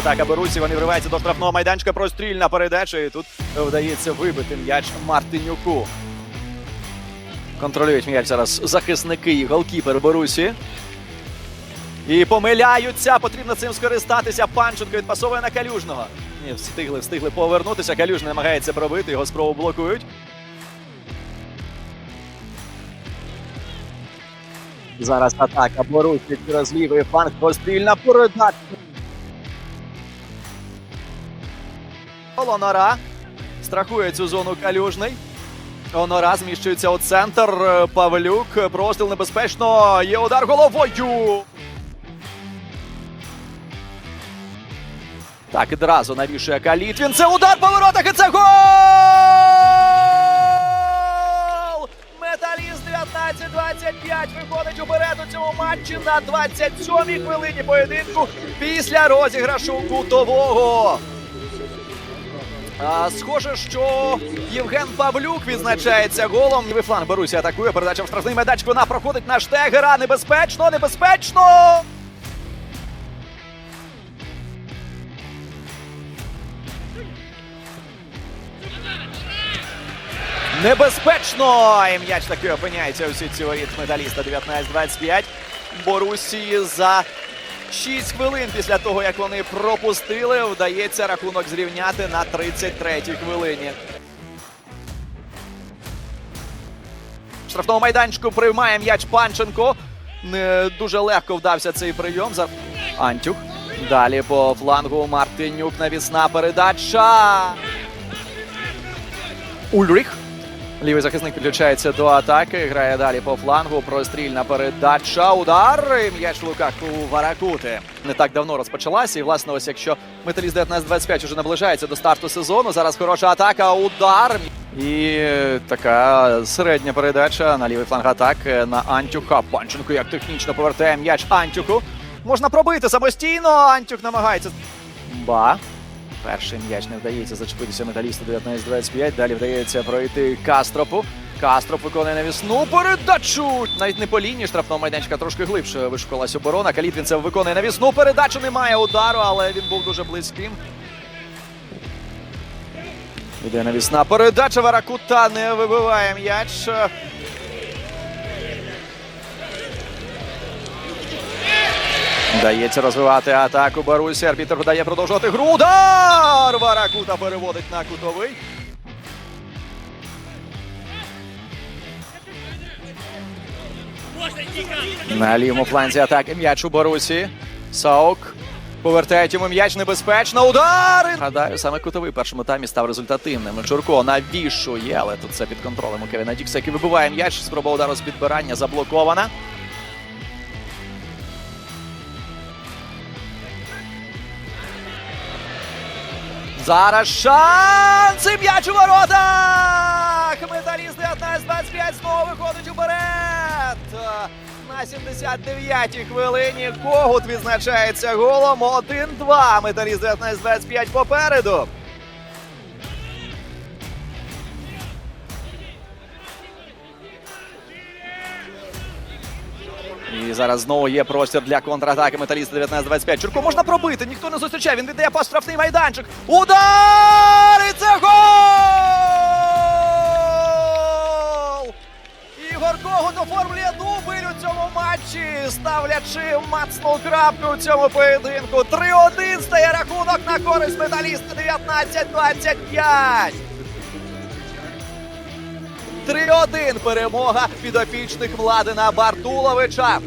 атака Борусі. Вони вриваються до штрафного майданчика. Прострільна передача. І тут вдається вибити м'яч Мартинюку. Контролюють м'яч зараз захисники і голкіпер Борусі. І помиляються. Потрібно цим скористатися. Панченко відпасовує на Калюжного. Ні, встигли, встигли повернутися. Калюжний намагається пробити, його спробу блокують. Зараз атака Борусі через лівий фланг. Пострільна передача. Онора страхує цю зону Калюжний. Онора зміщується у центр. Павлюк. Простіл небезпечно. Є удар головою. Так, одразу навішує Калітвін. Це удар по воротах і це гол! Металіст 19-25 виходить уперед у цьому матчі на 27-й хвилині поєдинку після розіграшу кутового. Схоже, що Євген Павлюк відзначається голом. Лівий фланг Борусі атакує. Передача в штрафний майданчик. Вона проходить на Штегера. Небезпечно, небезпечно! Небезпечно! І м'яч таки опиняється у сітці воріт металіста 19-25. Борусі за 6 хвилин після того, як вони пропустили, вдається рахунок зрівняти на 33-й хвилині. В штрафному майданчику приймає м'яч Панченко. Не дуже легко вдався цей прийом. За Антюк. Далі по флангу Мартинюк. Навісна передача. Ульріх. Лівий захисник підключається до атаки. Грає далі по флангу. Прострільна передача. Удар. І М'яч в руках у Варакути. Не так давно розпочалася. І, власне, ось якщо металіст 19-25 уже наближається до старту сезону. Зараз хороша атака. Удар. І така середня передача на лівий фланг атаки на Антюха. Панченко як технічно повертає м'яч Антюху. Можна пробити самостійно. Антюх намагається. Ба. Перший м'яч не вдається зачепитися металісту 19-25. Далі вдається пройти Кастропу. Кастроп виконує навісну передачу. Навіть не по лінії штрафного майданчика трошки глибше вишукалась оборона. Калітвінцев виконує навісну передачу. Немає удару, але він був дуже близьким. Іде навісна передача. Варакута не вибиває м'яч. Дається розвивати атаку Барусі. Арбітр дає продовжувати гру. Удар! Варакута переводить на кутовий. На лівому фланзі атаки м'яч у Борусі. Саук. Повертають йому м'яч небезпечно. Удар! Гадаю, саме кутовий першому таймі став результативним. Чурко навішує, але тут все під контролем у Кевіна Дікса, який вибиває м'яч. Спроба удару з підбирання заблокована. Зараз шанс! І м'яч у воротах! Металісти 19-25 знову виходить уперед! На 79-й хвилині Когут відзначається голом 1-2. Металіст 19-25 попереду. І зараз знову є простір для контратаки металіста 19-25. Чурко можна пробити, ніхто не зустрічає. Він віддає по штрафний майданчик. Удар! І це гол! Ігор Когут оформлює дубль у цьому матчі, ставлячи мацну крапку у цьому поєдинку. 3-1 стає рахунок на користь металіста 19-25. 3-1 перемога підопічних Владина Бартуловича.